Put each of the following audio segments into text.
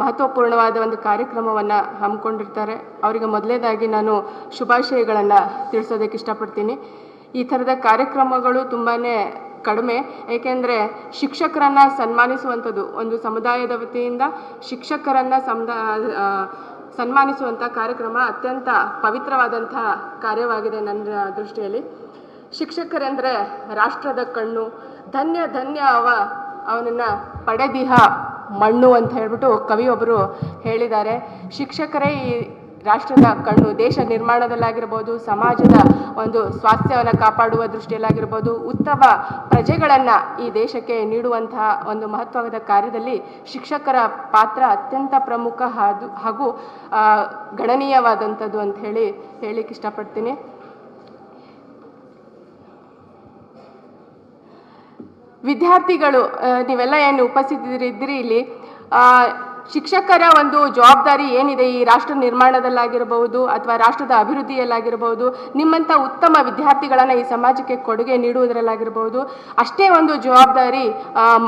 ಮಹತ್ವಪೂರ್ಣವಾದ ಒಂದು ಕಾರ್ಯಕ್ರಮವನ್ನು ಹಮ್ಮಿಕೊಂಡಿರ್ತಾರೆ. ಅವರಿಗೆ ಮೊದಲೇದಾಗಿ ನಾನು ಶುಭಾಶಯಗಳನ್ನು ತಿಳಿಸೋದಕ್ಕೆ ಇಷ್ಟಪಡ್ತೀನಿ. ಈ ಥರದ ಕಾರ್ಯಕ್ರಮಗಳು ತುಂಬಾ ಕಡಿಮೆ, ಏಕೆಂದರೆ ಶಿಕ್ಷಕರನ್ನು ಸನ್ಮಾನಿಸುವಂಥದ್ದು ಒಂದು ಸಮುದಾಯದ ವತಿಯಿಂದ ಶಿಕ್ಷಕರನ್ನು ಸಮುದಾ ಸನ್ಮಾನಿಸುವಂಥ ಕಾರ್ಯಕ್ರಮ ಅತ್ಯಂತ ಪವಿತ್ರವಾದಂಥ ಕಾರ್ಯವಾಗಿದೆ ನನ್ನ ದೃಷ್ಟಿಯಲ್ಲಿ. ಶಿಕ್ಷಕರೆಂದರೆ ರಾಷ್ಟ್ರದ ಕಣ್ಣು, ಧನ್ಯ ಧನ್ಯ ಅವ, ಅವನನ್ನು ಪಡೆದಿಹ. ಮಣ್ಣು ಅಂತ ಹೇಳ್ಬಿಟ್ಟು ಕವಿಯೊಬ್ಬರು ಹೇಳಿದ್ದಾರೆ. ಶಿಕ್ಷಕರೇ, ಈ ರಾಷ್ಟ್ರದ ಕಣ್ಣು ದೇಶ ನಿರ್ಮಾಣದಲ್ಲಾಗಿರ್ಬೋದು, ಸಮಾಜದ ಒಂದು ಸ್ವಾಸ್ಥ್ಯವನ್ನು ಕಾಪಾಡುವ ದೃಷ್ಟಿಯಲ್ಲಾಗಿರ್ಬೋದು, ಉತ್ತಮ ಪ್ರಜೆಗಳನ್ನು ಈ ದೇಶಕ್ಕೆ ನೀಡುವಂತಹ ಒಂದು ಮಹತ್ವದ ಕಾರ್ಯದಲ್ಲಿ ಶಿಕ್ಷಕರ ಪಾತ್ರ ಅತ್ಯಂತ ಪ್ರಮುಖ ಹಾಗೂ ಗಣನೀಯವಾದಂಥದ್ದು ಅಂತ ಹೇಳಿ ಹೇಳಿಕ್ಕೆ ಇಷ್ಟಪಡ್ತೀನಿ. ವಿದ್ಯಾರ್ಥಿಗಳು ನೀವೆಲ್ಲ ಏನು ಉಪಸ್ಥಿತರಿದ್ದೀರಿ ಇಲ್ಲಿ. ಶಿಕ್ಷಕರ ಒಂದು ಜವಾಬ್ದಾರಿ ಏನಿದೆ ಈ ರಾಷ್ಟ್ರ ನಿರ್ಮಾಣದಲ್ಲಾಗಿರಬಹುದು ಅಥವಾ ರಾಷ್ಟ್ರದ ಅಭಿವೃದ್ಧಿಯಲ್ಲಾಗಿರಬಹುದು? ನಿಮ್ಮಂಥ ಉತ್ತಮ ವಿದ್ಯಾರ್ಥಿಗಳನ್ನು ಈ ಸಮಾಜಕ್ಕೆ ಕೊಡುಗೆ ನೀಡುವುದರಲ್ಲಾಗಿರಬಹುದು. ಅಷ್ಟೇ ಒಂದು ಜವಾಬ್ದಾರಿ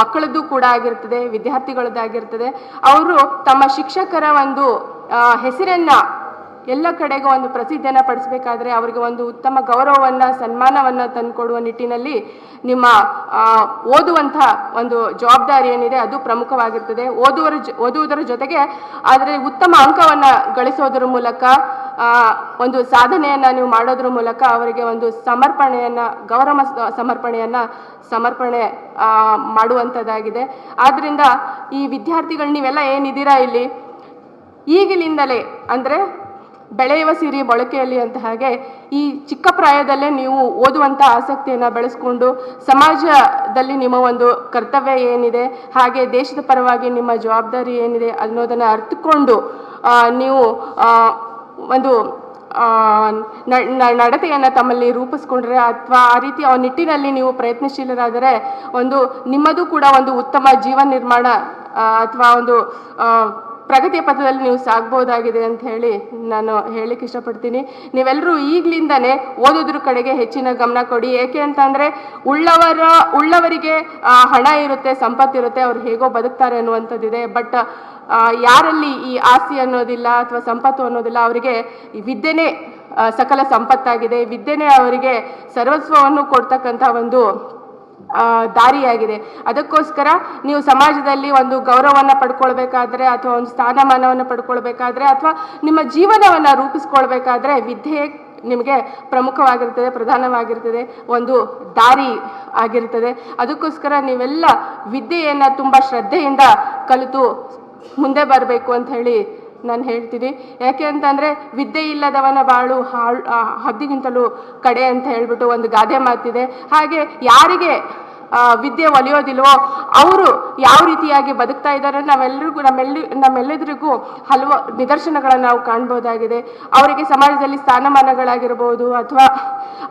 ಮಕ್ಕಳದ್ದು ಕೂಡ ಆಗಿರ್ತದೆ, ವಿದ್ಯಾರ್ಥಿಗಳದ್ದಾಗಿರ್ತದೆ. ಅವರು ತಮ್ಮ ಶಿಕ್ಷಕರ ಒಂದು ಹೆಸರನ್ನ ಎಲ್ಲ ಕಡೆಗೂ ಒಂದು ಪ್ರಸಿದ್ಧಿಯನ್ನು ಪಡಿಸಬೇಕಾದ್ರೆ ಅವರಿಗೆ ಒಂದು ಉತ್ತಮ ಗೌರವವನ್ನು, ಸನ್ಮಾನವನ್ನು ತಂದುಕೊಡುವ ನಿಟ್ಟಿನಲ್ಲಿ ನಿಮ್ಮ ಓದುವಂಥ ಒಂದು ಜವಾಬ್ದಾರಿ ಏನಿದೆ ಅದು ಪ್ರಮುಖವಾಗಿರ್ತದೆ. ಓದುವರ ಓದುವುದರ ಜೊತೆಗೆ ಆದರೆ ಉತ್ತಮ ಅಂಕವನ್ನು ಗಳಿಸೋದ್ರ ಮೂಲಕ ಒಂದು ಸಾಧನೆಯನ್ನು ನೀವು ಮಾಡೋದ್ರ ಮೂಲಕ ಅವರಿಗೆ ಒಂದು ಸಮರ್ಪಣೆಯನ್ನು, ಗೌರವ ಸಮರ್ಪಣೆಯನ್ನು, ಸಮರ್ಪಣೆ ಮಾಡುವಂಥದ್ದಾಗಿದೆ. ಆದ್ದರಿಂದ ಈ ವಿದ್ಯಾರ್ಥಿಗಳು ನೀವೆಲ್ಲ ಏನಿದ್ದೀರಾ ಇಲ್ಲಿ? ಈಗಿನಿಂದಲೇ ಅಂದರೆ ಬೆಳೆಯುವ ಸಿರಿ ಬಳಕೆಯಲ್ಲಿ ಅಂತ ಹಾಗೆ, ಈ ಚಿಕ್ಕ ಪ್ರಾಯದಲ್ಲೇ ನೀವು ಓದುವಂಥ ಆಸಕ್ತಿಯನ್ನು ಬೆಳೆಸ್ಕೊಂಡು ಸಮಾಜದಲ್ಲಿ ನಿಮ್ಮ ಒಂದು ಕರ್ತವ್ಯ ಏನಿದೆ, ಹಾಗೆ ದೇಶದ ಪರವಾಗಿ ನಿಮ್ಮ ಜವಾಬ್ದಾರಿ ಏನಿದೆ ಅನ್ನೋದನ್ನು ಅರ್ಥಕೊಂಡು ನೀವು ಒಂದು ನಡತೆಯನ್ನು ತಮ್ಮಲ್ಲಿ ರೂಪಿಸ್ಕೊಂಡ್ರೆ ಅಥವಾ ಆ ರೀತಿ, ಆ ನಿಟ್ಟಿನಲ್ಲಿ ನೀವು ಪ್ರಯತ್ನಶೀಲರಾದರೆ ಒಂದು ನಿಮ್ಮದು ಕೂಡ ಒಂದು ಉತ್ತಮ ಜೀವನ ನಿರ್ಮಾಣ ಅಥವಾ ಒಂದು ಪ್ರಗತಿಯ ಪಥದಲ್ಲಿ ನೀವು ಸಾಗ್ಬೋದಾಗಿದೆ ಅಂತ ಹೇಳಿ ನಾನು ಹೇಳಲಿಕ್ಕೆ ಇಷ್ಟಪಡ್ತೀನಿ. ನೀವೆಲ್ಲರೂ ಈಗಲಿಂದನೇ ಓದೋದ್ರ ಕಡೆಗೆ ಹೆಚ್ಚಿನ ಗಮನ ಕೊಡಿ. ಏಕೆ ಅಂತಂದರೆ ಉಳ್ಳವರ, ಉಳ್ಳವರಿಗೆ ಹಣ ಇರುತ್ತೆ ಸಂಪತ್ತಿರುತ್ತೆ ಅವ್ರು ಹೇಗೋ ಬದುಕ್ತಾರೆ ಅನ್ನುವಂಥದ್ದಿದೆ. ಬಟ್ ಯಾರಲ್ಲಿ ಈ ಆಸ್ತಿ ಅನ್ನೋದಿಲ್ಲ ಅಥವಾ ಸಂಪತ್ತು ಅನ್ನೋದಿಲ್ಲ, ಅವರಿಗೆ ವಿದ್ಯೆನೇ ಸಕಲ ಸಂಪತ್ತಾಗಿದೆ. ವಿದ್ಯೆನೇ ಅವರಿಗೆ ಸರ್ವಸ್ವವನ್ನು ಕೊಡ್ತಕ್ಕಂಥ ಒಂದು ದಾರಿಯಾಗಿದೆ. ಅದಕ್ಕೋಸ್ಕರ ನೀವು ಸಮಾಜದಲ್ಲಿ ಒಂದು ಗೌರವವನ್ನು ಪಡ್ಕೊಳ್ಬೇಕಾದ್ರೆ ಅಥವಾ ಒಂದು ಸ್ಥಾನಮಾನವನ್ನು ಪಡ್ಕೊಳ್ಬೇಕಾದ್ರೆ ಅಥವಾ ನಿಮ್ಮ ಜೀವನವನ್ನು ರೂಪಿಸ್ಕೊಳ್ಬೇಕಾದ್ರೆ ವಿದ್ಯೆ ನಿಮಗೆ ಪ್ರಮುಖವಾಗಿರ್ತದೆ, ಪ್ರಧಾನವಾಗಿರ್ತದೆ, ಒಂದು ದಾರಿ ಆಗಿರ್ತದೆ. ಅದಕ್ಕೋಸ್ಕರ ನೀವೆಲ್ಲ ವಿದ್ಯೆಯನ್ನು ತುಂಬ ಶ್ರದ್ಧೆಯಿಂದ ಕಲಿತು ಮುಂದೆ ಬರಬೇಕು ಅಂತ ಹೇಳಿ ನಾನು ಹೇಳ್ತೀನಿ ಯಾಕೆ ಅಂತಂದರೆ, ವಿದ್ಯೆ ಇಲ್ಲದವನ ಬಾಳು ಹಾಳು ಹದ್ದಿಗಿಂತಲೂ ಕಡೆ ಅಂತ ಹೇಳ್ಬಿಟ್ಟು ಒಂದು ಗಾದೆ ಮಾತಿದೆ ಹಾಗೆ ಯಾರಿಗೆ ವಿದ್ಯೆ ಒಲಿಯೋದಿಲ್ವೋ, ಅವರು ಯಾವ ರೀತಿಯಾಗಿ ಬದುಕ್ತಾ ಇದ್ದಾರೆ ನಾವೆಲ್ಲರಿಗೂ ನಮ್ಮೆಲ್ಲ, ನಮ್ಮೆಲ್ಲರಿಗೂ ಹಲವು ನಿದರ್ಶನಗಳನ್ನು ನಾವು ಕಾಣ್ಬೋದಾಗಿದೆ. ಅವರಿಗೆ ಸಮಾಜದಲ್ಲಿ ಸ್ಥಾನಮಾನಗಳಾಗಿರ್ಬೋದು, ಅಥವಾ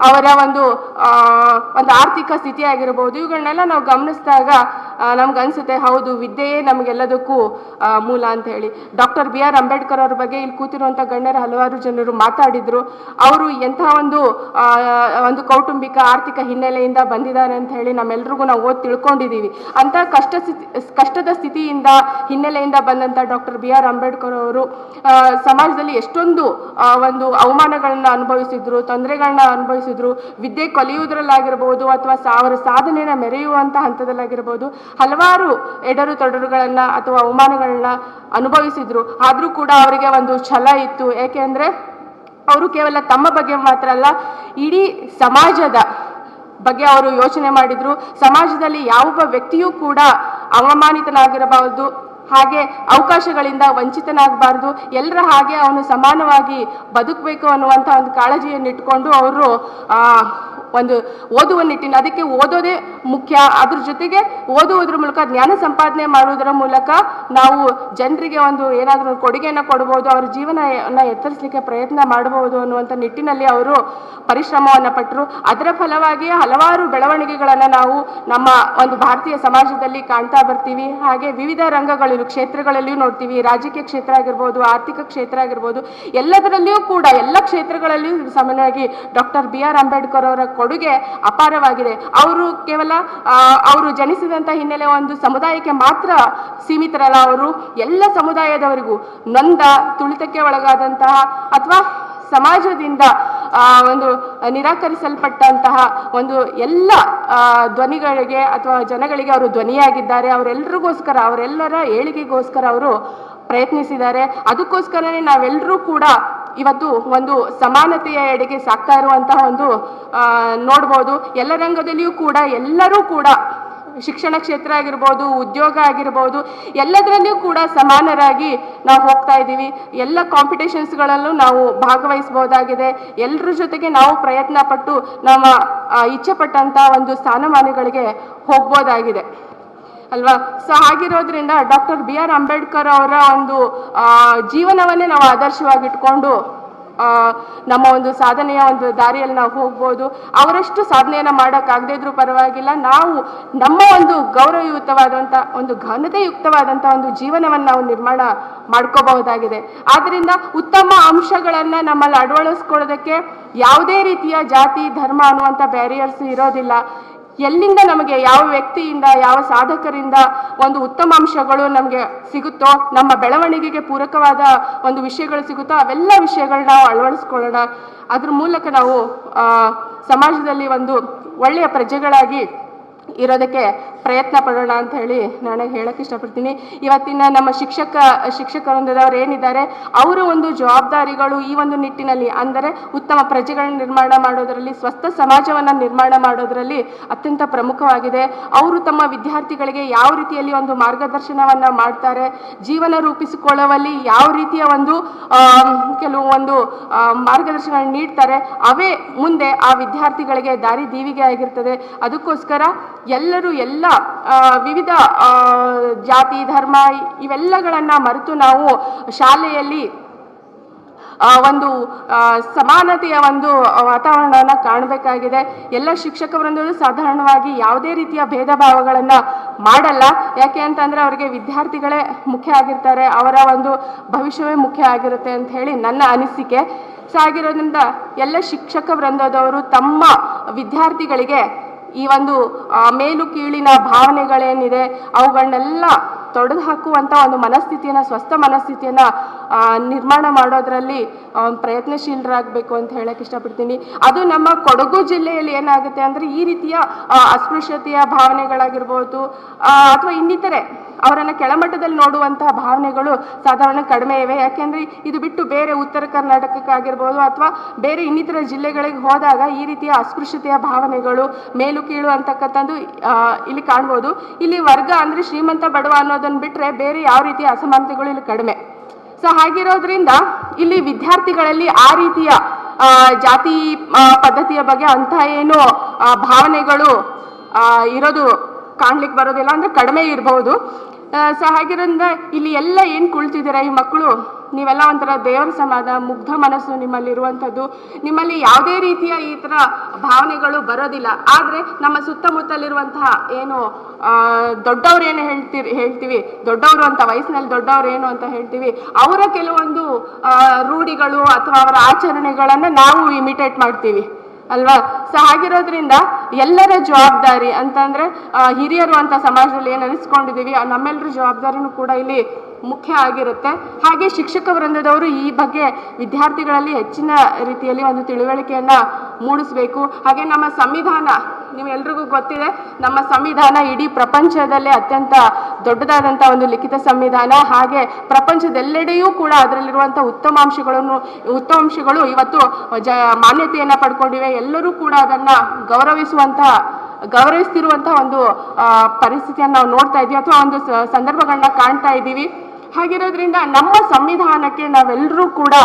ಅವರ ಒಂದು ಒಂದು ಆರ್ಥಿಕ ಸ್ಥಿತಿ ಆಗಿರ್ಬೋದು ಇವುಗಳನ್ನೆಲ್ಲ ನಾವು ಗಮನಿಸಿದಾಗ ಅನಿಸುತ್ತೆ, ಹೌದು, ವಿದ್ಯೆಯೇ ನಮಗೆಲ್ಲದಕ್ಕೂ ಮೂಲ ಅಂತ ಹೇಳಿ. ಡಾಕ್ಟರ್ ಬಿ ಆರ್ ಅಂಬೇಡ್ಕರ್ ಅವ್ರ ಬಗ್ಗೆ ಇಲ್ಲಿ ಕೂತಿರುವಂಥ ಗಣ್ಯರ ಹಲವಾರು ಜನರು ಮಾತಾಡಿದ್ರು. ಅವರು ಎಂಥ ಒಂದು ಒಂದು ಕೌಟುಂಬಿಕ, ಆರ್ಥಿಕ ಹಿನ್ನೆಲೆಯಿಂದ ಬಂದಿದ್ದಾರೆ ಅಂತ ಹೇಳಿ ನಮ್ಮೆಲ್ರಿಗೂ ನಾವು ಓದಿ ತಿಳ್ಕೊಂಡಿದ್ದೀವಿ ಅಂತ ಕಷ್ಟ ಸ್ಥಿತಿ, ಕಷ್ಟದ ಸ್ಥಿತಿಯಿಂದ ಹಿನ್ನೆಲೆಯಿಂದ ಬಂದಂಥ ಡಾಕ್ಟರ್ ಬಿ ಆರ್ ಅಂಬೇಡ್ಕರ್ ಅವರು ಸಮಾಜದಲ್ಲಿ ಎಷ್ಟೊಂದು ಒಂದು ಅವಮಾನಗಳನ್ನ ಅನುಭವಿಸಿದ್ರು ತೊಂದರೆಗಳನ್ನ ಅನುಭವಿಸಿದ್ರು. ವಿದ್ಯೆ ಕಲಿಯುವುದರಲ್ಲಾಗಿರ್ಬೋದು ಅಥವಾ ಅವರ ಸಾಧನೆಯನ್ನು ಮೆರೆಯುವಂಥ ಹಂತದಲ್ಲಾಗಿರ್ಬೋದು ಹಲವಾರು ಎಡರು ತೊಡರುಗಳನ್ನು ಅಥವಾ ಅವಮಾನಗಳನ್ನ ಅನುಭವಿಸಿದ್ರು. ಆದರೂ ಕೂಡ ಅವರಿಗೆ ಒಂದು ಛಲ ಇತ್ತು. ಯಾಕೆ ಅಂದರೆ, ಅವರು ಕೇವಲ ತಮ್ಮ ಬಗ್ಗೆ ಮಾತ್ರ ಅಲ್ಲ, ಇಡೀ ಸಮಾಜದ ಬಗ್ಗೆ ಅವರು ಯೋಚನೆ ಮಾಡಿದ್ರು. ಸಮಾಜದಲ್ಲಿ ಯಾವೊಬ್ಬ ವ್ಯಕ್ತಿಯೂ ಕೂಡ ಅವಮಾನಿತನಾಗಿರಬಾರದು. ಹಾಗೆ ಅವಕಾಶಗಳಿಂದ ವಂಚಿತನಾಗಬಾರ್ದು. ಎಲ್ಲರ ಹಾಗೆ ಅವನು ಸಮಾನವಾಗಿ ಬದುಕಬೇಕು ಅನ್ನುವಂಥ ಒಂದು ಕಾಳಜಿಯನ್ನು ಇಟ್ಕೊಂಡು ಅವರು ಒಂದು ಓದುವ ನಿಟ್ಟಿನ ಅದಕ್ಕೆ ಓದೋದೇ ಮುಖ್ಯ. ಅದ್ರ ಜೊತೆಗೆ ಓದುವುದ್ರ ಮೂಲಕ, ಜ್ಞಾನ ಸಂಪಾದನೆ ಮಾಡುವುದರ ಮೂಲಕ ನಾವು ಜನರಿಗೆ ಒಂದು ಏನಾದರೂ ಕೊಡುಗೆಯನ್ನು ಕೊಡ್ಬೋದು, ಅವರ ಜೀವನವನ್ನು ಎತ್ತರಿಸಲಿಕ್ಕೆ ಪ್ರಯತ್ನ ಮಾಡಬಹುದು ಅನ್ನುವಂಥ ನಿಟ್ಟಿನಲ್ಲಿ ಅವರು ಪರಿಶ್ರಮವನ್ನು ಪಟ್ಟರು ಅದರ ಫಲವಾಗಿ ಹಲವಾರು ಬೆಳವಣಿಗೆಗಳನ್ನು ನಾವು ನಮ್ಮ ಒಂದು ಭಾರತೀಯ ಸಮಾಜದಲ್ಲಿ ಕಾಣ್ತಾ ಬರ್ತೀವಿ. ಹಾಗೆ ವಿವಿಧ ರಂಗಗಳಲ್ಲೂ, ಕ್ಷೇತ್ರಗಳಲ್ಲಿಯೂ ನೋಡ್ತೀವಿ. ರಾಜಕೀಯ ಕ್ಷೇತ್ರ ಆಗಿರ್ಬೋದು, ಆರ್ಥಿಕ ಕ್ಷೇತ್ರ ಆಗಿರ್ಬೋದು, ಎಲ್ಲದರಲ್ಲಿಯೂ ಕೂಡ, ಎಲ್ಲ ಕ್ಷೇತ್ರಗಳಲ್ಲಿಯೂ ಸಾಮಾನ್ಯವಾಗಿ ಡಾಕ್ಟರ್ ಬಿ ಆರ್ ಅಂಬೇಡ್ಕರ್ ಅವರ ಕೊಡುಗೆ ಅಪಾರವಾಗಿದೆ. ಅವರು ಕೇವಲ ಅವರು ಜನಿಸಿದಂಥ ಹಿನ್ನೆಲೆ ಒಂದು ಸಮುದಾಯಕ್ಕೆ ಮಾತ್ರ ಸೀಮಿತರಲ್ಲ ಅವರು. ಎಲ್ಲ ಸಮುದಾಯದವರಿಗೂ ನೊಂದ, ತುಳಿತಕ್ಕೆ ಒಳಗಾದಂತಹ ಅಥವಾ ಸಮಾಜದಿಂದ ಒಂದು ನಿರಾಕರಿಸಲ್ಪಟ್ಟಂತಹ ಒಂದು ಎಲ್ಲ ಧ್ವನಿಗಳಿಗೆ ಅಥವಾ ಜನಗಳಿಗೆ ಅವರು ಧ್ವನಿಯಾಗಿದ್ದಾರೆ. ಅವರೆಲ್ಲರಿಗೋಸ್ಕರ ಅವರೆಲ್ಲರ ಏಳಿಗೆಗೋಸ್ಕರ ಅವರು ಪ್ರಯತ್ನಿಸಿದ್ದಾರೆ. ಅದಕ್ಕೋಸ್ಕರನೇ ನಾವೆಲ್ಲರೂ ಕೂಡ ಇವತ್ತು ಒಂದು ಸಮಾನತೆಯ ಎಡೆಗೆ ಸಾಕ್ತಾ ಇರುವಂತಹ ಒಂದು ನೋಡ್ಬೋದು. ಎಲ್ಲ ರಂಗದಲ್ಲಿಯೂ ಕೂಡ, ಎಲ್ಲರೂ ಕೂಡ ಶಿಕ್ಷಣ ಕ್ಷೇತ್ರ ಆಗಿರ್ಬೋದು, ಉದ್ಯೋಗ ಆಗಿರ್ಬೋದು, ಎಲ್ಲದರಲ್ಲಿಯೂ ಕೂಡ ಸಮಾನರಾಗಿ ನಾವು ಹೋಗ್ತಾ ಇದ್ದೀವಿ. ಎಲ್ಲ ಕಾಂಪಿಟೇಷನ್ಸ್ಗಳಲ್ಲೂ ನಾವು ಭಾಗವಹಿಸ್ಬೋದಾಗಿದೆ. ಎಲ್ಲರ ಜೊತೆಗೆ ನಾವು ಪ್ರಯತ್ನ ಪಟ್ಟು ನಮ್ಮ ಇಚ್ಛೆಪಟ್ಟಂಥ ಒಂದು ಸ್ಥಾನಮಾನಗಳಿಗೆ ಹೋಗ್ಬೋದಾಗಿದೆ. ಅಲ್ವಾ? ಸೊ ಹಾಗಿರೋದ್ರಿಂದ ಡಾಕ್ಟರ್ ಬಿ ಆರ್ ಅಂಬೇಡ್ಕರ್ ಅವರ ಒಂದು ಜೀವನವನ್ನೇ ನಾವು ಆದರ್ಶವಾಗಿಟ್ಕೊಂಡು ನಮ್ಮ ಒಂದು ಸಾಧನೆಯ ಒಂದು ದಾರಿಯಲ್ಲಿ ನಾವು ಹೋಗ್ಬೋದು. ಅವರಷ್ಟು ಸಾಧನೆಯನ್ನು ಮಾಡೋಕ್ಕಾಗದೇ ಇದ್ರೂ ಪರವಾಗಿಲ್ಲ. ನಾವು ನಮ್ಮ ಒಂದು ಗೌರವಯುತವಾದಂಥ ಒಂದು ಘನತೆಯುಕ್ತವಾದಂಥ ಒಂದು ಜೀವನವನ್ನು ನಾವು ನಿರ್ಮಾಣ ಮಾಡ್ಕೋಬಹುದಾಗಿದೆ. ಆದ್ದರಿಂದ ಉತ್ತಮ ಅಂಶಗಳನ್ನು ನಮ್ಮಲ್ಲಿ ಅಳವಡಿಸ್ಕೊಳ್ಳೋದಕ್ಕೆ ಯಾವುದೇ ರೀತಿಯ ಜಾತಿ, ಧರ್ಮ ಅನ್ನುವಂಥ ಬ್ಯಾರಿಯರ್ಸ್ ಇರೋದಿಲ್ಲ. ಎಲ್ಲಿಂದ ನಮಗೆ ಯಾವ ವ್ಯಕ್ತಿಯಿಂದ, ಯಾವ ಸಾಧಕರಿಂದ ಒಂದು ಉತ್ತಮ ಅಂಶಗಳು ನಮಗೆ ಸಿಗುತ್ತೋ, ನಮ್ಮ ಬೆಳವಣಿಗೆಗೆ ಪೂರಕವಾದ ಒಂದು ವಿಷಯಗಳು ಸಿಗುತ್ತೋ, ಅವೆಲ್ಲ ವಿಷಯಗಳನ್ನ ನಾವು ಅಳವಡಿಸ್ಕೊಳ್ಳೋಣ. ಅದ್ರ ಮೂಲಕ ನಾವು ಸಮಾಜದಲ್ಲಿ ಒಂದು ಒಳ್ಳೆಯ ಪ್ರಜೆಗಳಾಗಿ ಇರೋದಕ್ಕೆ ಪ್ರಯತ್ನ ಪಡೋಣ ಅಂತ ಹೇಳಿ ನಾನು ಹೇಳಕ್ಕೆ ಇಷ್ಟಪಡ್ತೀನಿ. ಇವತ್ತಿನ ನಮ್ಮ ಶಿಕ್ಷಕ ಶಿಕ್ಷಕ ವೃಂದದವರು ಏನಿದ್ದಾರೆ, ಅವರ ಒಂದು ಜವಾಬ್ದಾರಿಗಳು ಈ ಒಂದು ನಿಟ್ಟಿನಲ್ಲಿ, ಅಂದರೆ ಉತ್ತಮ ಪ್ರಜೆಗಳನ್ನ ನಿರ್ಮಾಣ ಮಾಡೋದರಲ್ಲಿ, ಸ್ವಸ್ಥ ಸಮಾಜವನ್ನು ನಿರ್ಮಾಣ ಮಾಡೋದರಲ್ಲಿ ಅತ್ಯಂತ ಪ್ರಮುಖವಾಗಿದೆ. ಅವರು ತಮ್ಮ ವಿದ್ಯಾರ್ಥಿಗಳಿಗೆ ಯಾವ ರೀತಿಯಲ್ಲಿ ಒಂದು ಮಾರ್ಗದರ್ಶನವನ್ನ ಮಾಡ್ತಾರೆ, ಜೀವನ ರೂಪಿಸಿಕೊಳ್ಳುವಲ್ಲಿ ಯಾವ ರೀತಿಯ ಒಂದು ಕೆಲವು ಒಂದು ಮಾರ್ಗದರ್ಶನ ನೀಡ್ತಾರೆ, ಅವೇ ಮುಂದೆ ಆ ವಿದ್ಯಾರ್ಥಿಗಳಿಗೆ ದಾರಿ, ದೀವಿಗೆ ಆಗಿರ್ತದೆ. ಅದಕ್ಕೋಸ್ಕರ ಎಲ್ಲರೂ ಎಲ್ಲ ವಿವಿಧ ಜಾತಿ, ಧರ್ಮ ಇವೆಲ್ಲಗಳನ್ನು ಮರೆತು ನಾವು ಶಾಲೆಯಲ್ಲಿ ಒಂದು ಸಮಾನತೆಯ ಒಂದು ವಾತಾವರಣವನ್ನು ಕಾಣಬೇಕಾಗಿದೆ. ಎಲ್ಲ ಶಿಕ್ಷಕ ವೃಂದರು ಸಾಧಾರಣವಾಗಿ ಯಾವುದೇ ರೀತಿಯ ಭೇದ ಭಾವಗಳನ್ನು ಮಾಡಲ್ಲ. ಯಾಕೆ ಅಂತಂದರೆ ಅವರಿಗೆ ವಿದ್ಯಾರ್ಥಿಗಳೇ ಮುಖ್ಯ ಆಗಿರ್ತಾರೆ. ಅವರ ಒಂದು ಭವಿಷ್ಯವೇ ಮುಖ್ಯ ಆಗಿರುತ್ತೆ ಅಂತ ಹೇಳಿ ನನ್ನ ಅನಿಸಿಕೆ. ಸೊ ಆಗಿರೋದ್ರಿಂದ ಎಲ್ಲ ಶಿಕ್ಷಕ ವೃಂದದವರು ತಮ್ಮ ವಿದ್ಯಾರ್ಥಿಗಳಿಗೆ ಈ ಒಂದು ಮೇಲು ಕೀಳಿನ ಭಾವನೆಗಳೇನಿದೆ ಅವುಗಳನ್ನೆಲ್ಲ ತೊಡೆದು ಹಾಕುವಂಥ ಒಂದು ಮನಸ್ಥಿತಿಯನ್ನು ಸ್ವಸ್ಥ ಮನಸ್ಥಿತಿಯನ್ನು ನಿರ್ಮಾಣ ಮಾಡೋದರಲ್ಲಿ ಪ್ರಯತ್ನಶೀಲರಾಗಬೇಕು ಅಂತ ಹೇಳಕ್ಕೆ ಇಷ್ಟಪಡ್ತೀನಿ. ಅದು ನಮ್ಮ ಕೊಡಗು ಜಿಲ್ಲೆಯಲ್ಲಿ ಏನಾಗುತ್ತೆ ಅಂದರೆ, ಈ ರೀತಿಯ ಅಸ್ಪೃಶ್ಯತೆಯ ಭಾವನೆಗಳಾಗಿರ್ಬೋದು ಅಥವಾ ಇನ್ನಿತರೆ, ಅವರನ್ನು ಕೆಳಮಟ್ಟದಲ್ಲಿ ನೋಡುವಂತಹ ಭಾವನೆಗಳು ಸಾಧಾರಣ ಕಡಿಮೆ ಇವೆ ಯಾಕೆಂದರೆ, ಇದು ಬಿಟ್ಟು ಬೇರೆ ಉತ್ತರ ಕರ್ನಾಟಕಕ್ಕಾಗಿರ್ಬೋದು, ಅಥವಾ ಬೇರೆ ಇನ್ನಿತರ ಜಿಲ್ಲೆಗಳಿಗೆ ಹೋದಾಗ ಈ ರೀತಿಯ ಅಸ್ಪೃಶ್ಯತೆಯ ಭಾವನೆಗಳು ಮೇಲು ಕೀಳು ಅಂತಕ್ಕಂಥದ್ದು ಇಲ್ಲಿ ಕಾಣ್ಬೋದು. ಇಲ್ಲಿ ವರ್ಗ ಅಂದರೆ ಶ್ರೀಮಂತ ಬಡವ ಅನ್ನೋದನ್ನು ಬಿಟ್ಟರೆ ಬೇರೆ ಯಾವ ರೀತಿಯ ಅಸಮಾನತೆಗಳು ಇಲ್ಲಿ ಕಡಿಮೆ. ಸೊ ಹಾಗಿರೋದ್ರಿಂದ ಇಲ್ಲಿ ವಿದ್ಯಾರ್ಥಿಗಳಲ್ಲಿ ಆ ರೀತಿಯ ಜಾತಿ ಪದ್ಧತಿಯ ಬಗ್ಗೆ ಅಂತ ಏನು ಭಾವನೆಗಳು ಇರೋದು ಕಾಣ್ಲಿಕ್ಕೆ ಬರೋದಿಲ್ಲ, ಅಂದ್ರೆ ಕಡಿಮೆ ಇರಬಹುದು ಸೊ ಹಾಗಿರೋದ್ರಿಂದ ಇಲ್ಲಿ ಎಲ್ಲ ಏನು ಕುಳಿತಿದ್ದೀರಾ ಈ ಮಕ್ಕಳು? ನೀವೆಲ್ಲ ಒಂಥರ ದೇವರ ಸಮಾನ ಮುಗ್ಧ ಮನಸ್ಸು ನಿಮ್ಮಲ್ಲಿ ಇರುವಂಥದ್ದು ನಿಮ್ಮಲ್ಲಿ ಯಾವುದೇ ರೀತಿಯ ಈ ಥರ ಭಾವನೆಗಳು ಬರೋದಿಲ್ಲ. ಆದರೆ ನಮ್ಮ ಸುತ್ತಮುತ್ತಲಿರುವಂತಹ ಏನು ದೊಡ್ಡವರು ಏನು ಹೇಳ್ತೀರಿ, ಹೇಳ್ತೀವಿ? ದೊಡ್ಡವರು ಅಂತ, ವಯಸ್ಸಿನಲ್ಲಿ ದೊಡ್ಡವ್ರು ಏನು ಅಂತ ಹೇಳ್ತೀವಿ? ಅವರ ಕೆಲವೊಂದು ರೂಢಿಗಳು ಅಥವಾ ಅವರ ಆಚರಣೆಗಳನ್ನು ನಾವು ಇಮಿಟೇಟ್ ಮಾಡ್ತೀವಿ. ಅಲ್ವಾ? ಸೊ ಹಾಗಿರೋದ್ರಿಂದ ಎಲ್ಲರ ಜವಾಬ್ದಾರಿ ಅಂತಂದ್ರೆ ಹಿರಿಯರು ಅಂತ ಸಮಾಜದಲ್ಲಿ ಏನು ಅನಿಸ್ಕೊಂಡಿದ್ದೀವಿ ನಮ್ಮೆಲ್ಲರ ಜವಾಬ್ದಾರಿನೂ ಕೂಡ ಇಲ್ಲಿ ಮುಖ್ಯ ಆಗಿರುತ್ತೆ. ಹಾಗೆ ಶಿಕ್ಷಕ ವೃಂದದವರು ಈ ಬಗ್ಗೆ ವಿದ್ಯಾರ್ಥಿಗಳಲ್ಲಿ ಹೆಚ್ಚಿನ ರೀತಿಯಲ್ಲಿ ಒಂದು ತಿಳುವಳಿಕೆಯನ್ನ ಮೂಡಿಸಬೇಕು. ಹಾಗೆ ನಮ್ಮ ಸಂವಿಧಾನ, ನಿಮ್ಮೆಲ್ರಿಗೂ ಗೊತ್ತಿದೆ, ನಮ್ಮ ಸಂವಿಧಾನ ಇಡೀ ಪ್ರಪಂಚದಲ್ಲೇ ಅತ್ಯಂತ ದೊಡ್ಡದಾದಂಥ ಒಂದು ಲಿಖಿತ ಸಂವಿಧಾನ. ಹಾಗೆ ಪ್ರಪಂಚದೆಲ್ಲೆಡೆಯೂ ಕೂಡ ಅದರಲ್ಲಿರುವಂಥ ಉತ್ತಮಾಂಶಗಳನ್ನು, ಉತ್ತಮಾಂಶಗಳು ಇವತ್ತು ಜ, ಮಾನ್ಯತೆಯನ್ನು ಪಡ್ಕೊಂಡಿವೆ. ಎಲ್ಲರೂ ಕೂಡ ಅದನ್ನು ಗೌರವಿಸುವಂಥ ಗೌರವಿಸ್ತಿರುವಂತಹ ಒಂದು ಪರಿಸ್ಥಿತಿಯನ್ನು ನಾವು ನೋಡ್ತಾ ಇದ್ದೀವಿ. ಅಥವಾ ಒಂದು ಸಂದರ್ಭಗಳನ್ನ ಕಾಣ್ತಾ ಇದ್ದೀವಿ. ಹಾಗಿರೋದ್ರಿಂದ ನಮ್ಮ ಸಂವಿಧಾನಕ್ಕೆ ನಾವೆಲ್ಲರೂ ಕೂಡ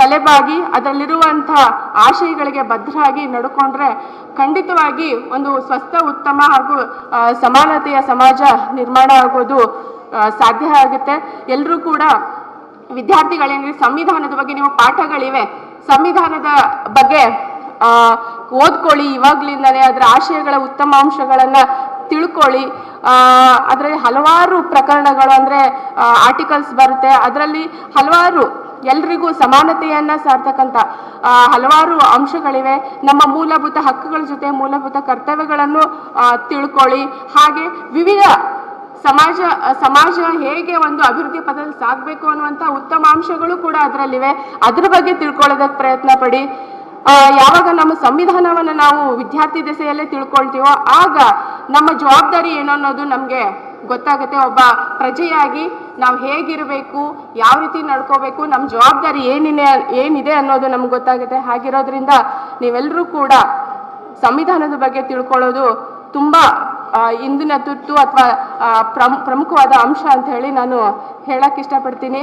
ತಲೆಬಾಗಿ ಅದರಲ್ಲಿರುವಂಥ ಆಶಯಗಳಿಗೆ ಬದ್ಧರಾಗಿ ನಡ್ಕೊಂಡ್ರೆ ಖಂಡಿತವಾಗಿ ಒಂದು ಸ್ವಸ್ಥ, ಉತ್ತಮ ಹಾಗೂ ಸಮಾನತೆಯ ಸಮಾಜ ನಿರ್ಮಾಣ ಆಗೋದು ಸಾಧ್ಯ ಆಗುತ್ತೆ. ಎಲ್ಲರೂ ಕೂಡ ವಿದ್ಯಾರ್ಥಿಗಳೇನಿದೆ, ಸಂವಿಧಾನದ ಬಗ್ಗೆ ನೀವು ಪಾಠಗಳಿವೆ, ಸಂವಿಧಾನದ ಬಗ್ಗೆ ಓದ್ಕೊಳ್ಳಿ. ಇವಾಗ್ಲಿಂದಲೇ ಅದರ ಆಶಯಗಳ ಉತ್ತಮ ಅಂಶಗಳನ್ನ ತಿಳ್ಕೊಳ್ಳಿ. ಅದರಲ್ಲಿ ಹಲವಾರು ಪ್ರಕರಣಗಳು ಅಂದರೆ ಆರ್ಟಿಕಲ್ಸ್ ಬರುತ್ತೆ. ಅದರಲ್ಲಿ ಹಲವಾರು ಎಲ್ರಿಗೂ ಸಮಾನತೆಯನ್ನು ಸಾರ್ತಕ್ಕಂಥ ಹಲವಾರು ಅಂಶಗಳಿವೆ. ನಮ್ಮ ಮೂಲಭೂತ ಹಕ್ಕುಗಳ ಜೊತೆ ಮೂಲಭೂತ ಕರ್ತವ್ಯಗಳನ್ನು ತಿಳ್ಕೊಳ್ಳಿ. ಹಾಗೆ ವಿವಿಧ ಸಮಾಜ ಸಮಾಜ ಹೇಗೆ ಒಂದು ಅಭಿವೃದ್ಧಿ ಪದದಲ್ಲಿ ಸಾಗಬೇಕು ಅನ್ನುವಂಥ ಉತ್ತಮ ಅಂಶಗಳು ಕೂಡ ಅದರಲ್ಲಿವೆ. ಅದ್ರ ಬಗ್ಗೆ ತಿಳ್ಕೊಳ್ಳೋದಕ್ಕೆ ಪ್ರಯತ್ನ ಪಡಿ. ಯಾವಾಗ ನಮ್ಮ ಸಂವಿಧಾನವನ್ನು ನಾವು ವಿದ್ಯಾರ್ಥಿ ದೆಸೆಯಲ್ಲೇ ತಿಳ್ಕೊಳ್ತೀವೋ ಆಗ ನಮ್ಮ ಜವಾಬ್ದಾರಿ ಏನು ಅನ್ನೋದು ನಮಗೆ ಗೊತ್ತಾಗುತ್ತೆ. ಒಬ್ಬ ಪ್ರಜೆಯಾಗಿ ನಾವು ಹೇಗಿರಬೇಕು, ಯಾವ ರೀತಿ ನಡ್ಕೋಬೇಕು, ನಮ್ಮ ಜವಾಬ್ದಾರಿ ಏನಿದೆ ಏನಿದೆ ಅನ್ನೋದು ನಮ್ಗೆ ಗೊತ್ತಾಗುತ್ತೆ. ಹಾಗಿರೋದ್ರಿಂದ ನೀವೆಲ್ಲರೂ ಕೂಡ ಸಂವಿಧಾನದ ಬಗ್ಗೆ ತಿಳ್ಕೊಳ್ಳೋದು ತುಂಬ ಇಂದಿನ ತುರ್ತು ಅಥವಾ ಪ್ರಮುಖವಾದ ಅಂಶ ಅಂತ ಹೇಳಿ ನಾನು ಹೇಳಕ್ ಇಷ್ಟಪಡ್ತೀನಿ.